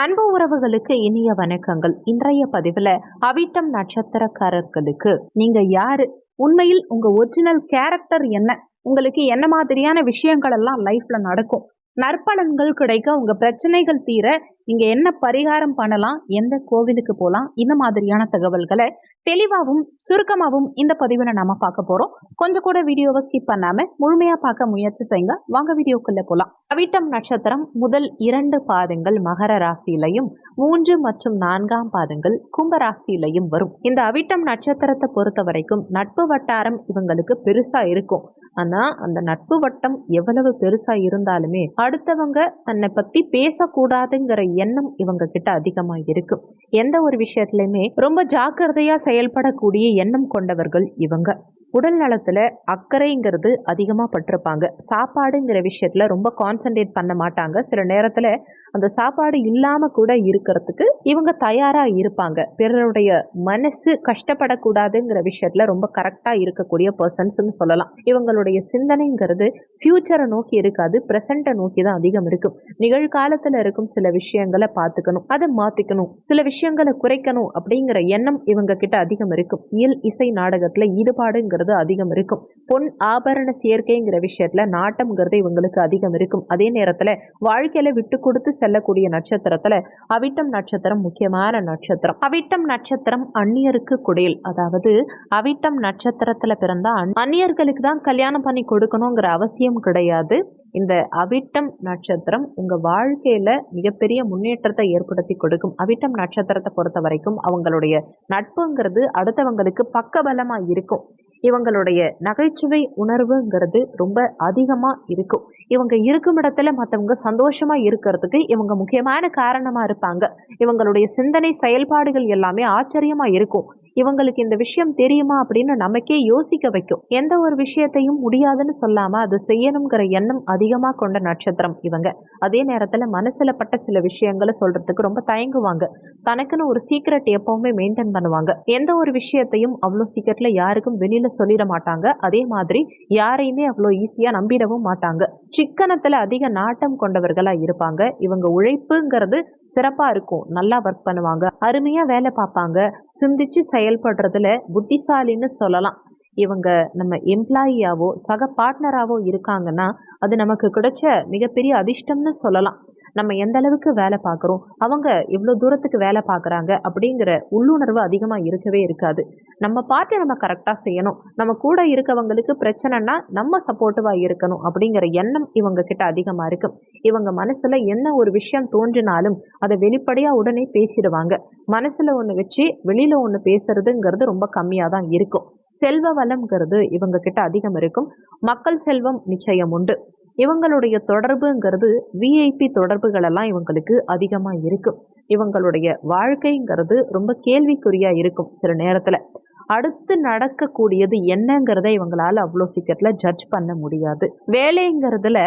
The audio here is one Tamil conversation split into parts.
அன்பு உறவுகளுக்கு இனிய வணக்கங்கள். இன்றைய பதிவுல அவிட்டம் நட்சத்திரக்காரர்களுக்கு நீங்க யாரு? உண்மையில் உங்க ஒரிஜினல் கேரக்டர் என்ன? உங்களுக்கு என்ன மாதிரியான விஷயங்கள் எல்லாம் லைஃப்ல நடக்கும்? நற்பலன்கள் கிடைக்க உங்க பிரச்சனைகள் தீர நீங்க என்ன பரிகாரம் பண்ணலாம் எந்த கோவிலுக்கு போகலாம் இந்த மாதிரியான தகவல்களை தெளிவாகவும் சுருக்கமாகவும் இந்த பதிவில் நாம பார்க்க போறோம். கொஞ்சம் கூட வீடியோவை ஸ்கிப் பண்ணாம முழுமையா பார்க்க முயற்சி செய்யுங்க. வாங்க வீடியோக்குள்ள போலாம். அவிட்டம் நட்சத்திரம் முதல் இரண்டு பாதங்கள் மகர ராசியிலையும் மூன்று மற்றும் நான்காம் பாதங்கள் கும்ப ராசியிலையும் வரும். இந்த அவிட்டம் நட்சத்திரத்தை பொறுத்த வரைக்கும் நட்பு வட்டாரம் இவங்களுக்கு பெருசா இருக்கும். ஆனா அந்த நட்பு வட்டம் எவ்வளவு பெருசா இருந்தாலுமே அடுத்தவங்க தன்னை பத்தி பேசக்கூடாதுங்கிற எண்ணம் இவங்க கிட்ட அதிகமா இருக்கும் எந்த ஒரு விஷயத்துலையுமே ரொம்ப ஜாக்கிரதையா செயல்படக்கூடிய எண்ணம் கொண்டவர்கள் இவங்க. உடல் நலத்தில் அக்கறைங்கிறது அதிகமாக பட்டிருப்பாங்க. சாப்பாடுங்கிற விஷயத்தில் ரொம்ப கான்சென்ட்ரேட் பண்ண மாட்டாங்க. சில நேரத்தில் அந்த சாப்பாடு இல்லாமல் கூட இருக்கிறதுக்கு இவங்க தயாராக இருப்பாங்க. பிறருடைய மனசு கஷ்டப்படக்கூடாதுங்கிற விஷயத்தில் ரொம்ப கரெக்டாக இருக்கக்கூடிய பர்சன்ஸ்னு சொல்லலாம். இவங்களுடைய சிந்தனைங்கிறது ஃபியூச்சரை நோக்கி இருக்காது. ப்ரெசண்ட்டை நோக்கி தான் அதிகம் இருக்கும். நிகழ்காலத்தில் இருக்கும் சில விஷயங்களை பார்த்துக்கணும். அதை மாற்றிக்கணும் சில விஷயங்களை குறைக்கணும் அப்படிங்கிற எண்ணம் இவங்க கிட்ட அதிகம் இருக்கும். இயல் இசை நாடகத்தில் ஈடுபாடுங்கிற ஈடுபாடுங்கிறது அதிகம் இருக்கும். பொன் ஆபரண சேர்க்கைங்கிற விஷயத்துல நாட்டம்ங்கிறது இவங்களுக்கு அதிகம் இருக்கும். அதே நேரத்துல வாழ்க்கையில விட்டு கொடுத்து செல்லக்கூடிய நட்சத்திரத்துல அவிட்டம் நட்சத்திரம் முக்கியமான நட்சத்திரம். அவிட்டம் நட்சத்திரம் அந்நியருக்கு குடையல் அதாவது அவிட்டம் நட்சத்திரத்துல பிறந்தா அந்நியர்களுக்கு தான் கல்யாணம் பண்ணி கொடுக்கணுங்கிற அவசியம் கிடையாது. இந்த அவிட்டம் நட்சத்திரம் உங்க வாழ்க்கையில மிகப்பெரிய முன்னேற்றத்தை ஏற்படுத்தி கொடுக்கும். அவிட்டம் நட்சத்திரத்தை பொறுத்த வரைக்கும் அவங்களுடைய நட்புங்கிறது அடுத்தவங்களுக்கு பக்கபலமா இருக்கும். இவங்களுடைய நகைச்சுவை உணர்வுங்கிறது ரொம்ப அதிகமா இருக்கும். இவங்க இருக்கும் இடத்துல மற்றவங்க சந்தோஷமா இருக்கிறதுக்கு இவங்க முக்கியமான காரணமா இருப்பாங்க. இவங்களுடைய சிந்தனை செயல்பாடுகள் எல்லாமே ஆச்சரியமா இருக்கும். இவங்களுக்கு இந்த விஷயம் தெரியுமா அப்படின்னு நமக்கே யோசிக்க வைக்கும். எந்த ஒரு விஷயத்தையும் முடியாதுன்னு சொல்லாம அதை செய்யணுங்கிற எண்ணம் அதிகமா கொண்ட நட்சத்திரம் இவங்க. அதே நேரத்துல மனசுல பட்ட சில விஷயங்களை சொல்றதுக்கு ரொம்ப தயங்குவாங்க. தனக்குன்னு ஒரு சீக்ரெட் எப்பவுமே மெயின்டைன் பண்ணுவாங்க. எந்த ஒரு விஷயத்தையும் அவ்வளோ சீக்கிரட்ல யாருக்கும் வெளியில சொல்லிட மாட்டாங்க. அதே மாதிரி யாரையுமே அவ்வளோ ஈஸியா நம்பிடவும் மாட்டாங்க. சிக்கனத்துல அதிக நாட்டம் கொண்டவர்களா இருப்பாங்க. இவங்க உழைப்புங்கிறது சிறப்பா இருக்கும். நல்லா ஒர்க் பண்ணுவாங்க. அருமையா வேலை பார்ப்பாங்க. சிந்திச்சு செயல் செயல்படுறதுல புத்திசாலின்னு சொல்லலாம். இவங்க நம்ம எம்ப்ளாயியாவோ சக பார்ட்னராகவோ இருக்காங்கன்னா அது நமக்கு கிடைச்ச மிகப்பெரிய அதிர்ஷ்டம்னு சொல்லலாம். நம்ம எந்த அளவுக்கு வேலை பார்க்குறோம் அவங்க எவ்வளோ தூரத்துக்கு வேலை பார்க்குறாங்க அப்படிங்கிற உள்ளுணர்வு அதிகமாக இருக்கவே இருக்காது. நம்ம பாட்டை நம்ம கரெக்டாக செய்யணும். நம்ம கூட இருக்கவங்களுக்கு பிரச்சனைனா நம்ம சப்போர்ட்டிவாக இருக்கணும் அப்படிங்கிற எண்ணம் இவங்க கிட்ட அதிகமாக இருக்கும் இவங்க மனசில் என்ன ஒரு விஷயம் தோன்றினாலும் அதை வெளிப்படையாக உடனே பேசிடுவாங்க. மனசில் ஒன்று வச்சு வெளியில் ஒன்று பேசுறதுங்கிறது ரொம்ப கம்மியாக தான் இருக்கும். செல்வ வளம்ங்கிறது இவங்க கிட்ட அதிகம் இருக்கும். மக்கள் செல்வம் நிச்சயம் உண்டு. இவங்களுடைய தொடர்புங்கிறது விஐபி தொடர்புகளெல்லாம் இவங்களுக்கு அதிகமாக இருக்கும். இவங்களுடைய வாழ்க்கைங்கிறது ரொம்ப கேள்விக்குறியாக இருக்கும் சில நேரத்தில். அடுத்து நடக்கக்கூடியது என்னங்கிறத இவங்களால அவ்வளோ சீக்கிரத்தில் ஜட்ஜ் பண்ண முடியாது. வேலைங்கிறதுல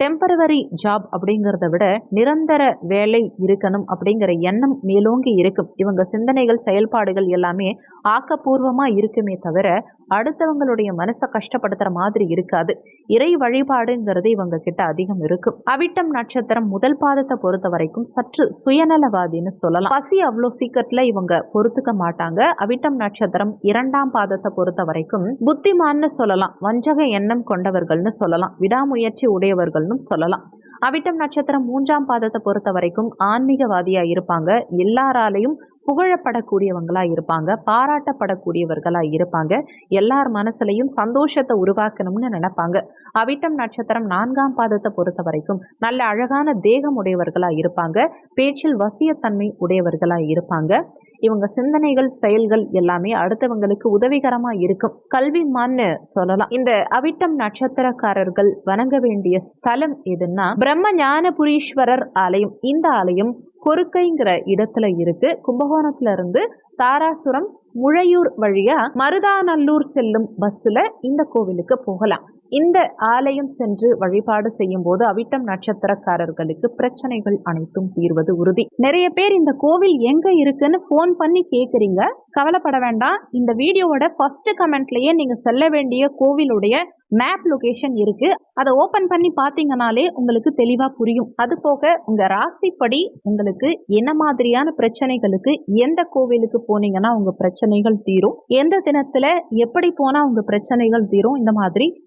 டெம்பரவரி ஜாப் அப்படிங்கிறத விட நிரந்தர வேலை இருக்கணும் அப்படிங்கிற எண்ணம் மேலோங்கி இருக்கும். இவங்க சிந்தனைகள் செயல்பாடுகள் எல்லாமே ஆக்கப்பூர்வமாக இருக்குமே தவிர அடுத்தவங்களுடைய மனசை கஷ்டப்படுத்துற மாதிரி இருக்காது. இறை வழிபாடுங்கிறது இவங்க கிட்ட அதிகம் இருக்கும். அவிட்டம் நட்சத்திரம் முதல் பாதத்தை பொறுத்த வரைக்கும் சற்று சுயநலவாதின்னு சொல்லலாம். பசி அவ்வளோ சீக்கிரத்துல இவங்க பொறுத்துக்க மாட்டாங்க. அவிட்டம் நட்சத்திரம் இரண்டாம் பாதத்தை பொறுத்த வரைக்கும் புத்திமான்னு சொல்லலாம். வஞ்சக எண்ணம் கொண்டவர்கள்னு சொல்லலாம். விடாமுயற்சி உடையவர்கள் உடையவர்கள்னு சொல்லலாம். அவிட்டம் நட்சத்திரம் மூன்றாம் பாதத்தை பொறுத்த வரைக்கும் ஆன்மீகவாதியா இருப்பாங்க. எல்லாராலையும் புகழப்படக்கூடியவங்களா இருப்பாங்க. பாராட்டப்படக்கூடியவர்களா இருப்பாங்க. எல்லார் மனசுலையும் சந்தோஷத்தை உருவாக்கணும்னு நினைப்பாங்க. அவிட்டம் நட்சத்திரம் நான்காம் பாதத்தை பொறுத்த வரைக்கும் நல்ல அழகான தேகம் உடையவர்களா இருப்பாங்க. பேச்சில் வசியத்தன்மை உடையவர்களா இருப்பாங்க. இவங்க சிந்தனைகள் செயல்கள் எல்லாமே அடுத்தவங்களுக்கு உதவிகரமா இருக்கும். கல்விமான்னு சொல்லலாம். இந்த அவிட்டம் நட்சத்திரக்காரர்கள் வணங்க வேண்டிய ஸ்தலம் எதுன்னா பிரம்ம ஞானபுரீஸ்வரர் ஆலயம். இந்த ஆலயம் கொருக்கைங்கிற இடத்துல இருக்கு. கும்பகோணத்துல இருந்து தாராசுரம் முழையூர் வழியா மருதாநல்லூர் செல்லும் பஸ்ல இந்த கோவிலுக்கு போகலாம். இந்த ஆலயம் சென்று வழிபாடு செய்யும் போது அவிட்டம் நட்சத்திரக்காரர்களுக்கு பிரச்சனைகள் அனைத்தும் தீர்வது உறுதி. நிறைய பேர் இந்த கோவில் எங்க இருக்குன்னு ஃபோன் பண்ணி கேக்குறீங்க. கவலைப்பட வேண்டாம். இந்த வீடியோவோட ஃபர்ஸ்ட் கமெண்ட்லயே நீங்க செல்ல வேண்டிய கோவிலுடைய மேப் லொகேஷன் இருக்கு. அதை ஓபன் பண்ணி பாத்தீங்கனாலே உங்களுக்கு தெளிவா புரியும். அது போக உங்க ராசிப்படி உங்களுக்கு என்ன மாதிரியான பிரச்சனைகளுக்கு எந்த கோவிலுக்கு போனீங்கன்னா உங்க பிரச்சனைகள் தீரும். எந்த தினத்துல எப்படி போனா உங்க பிரச்சனைகள் தீரும். இந்த மாதிரி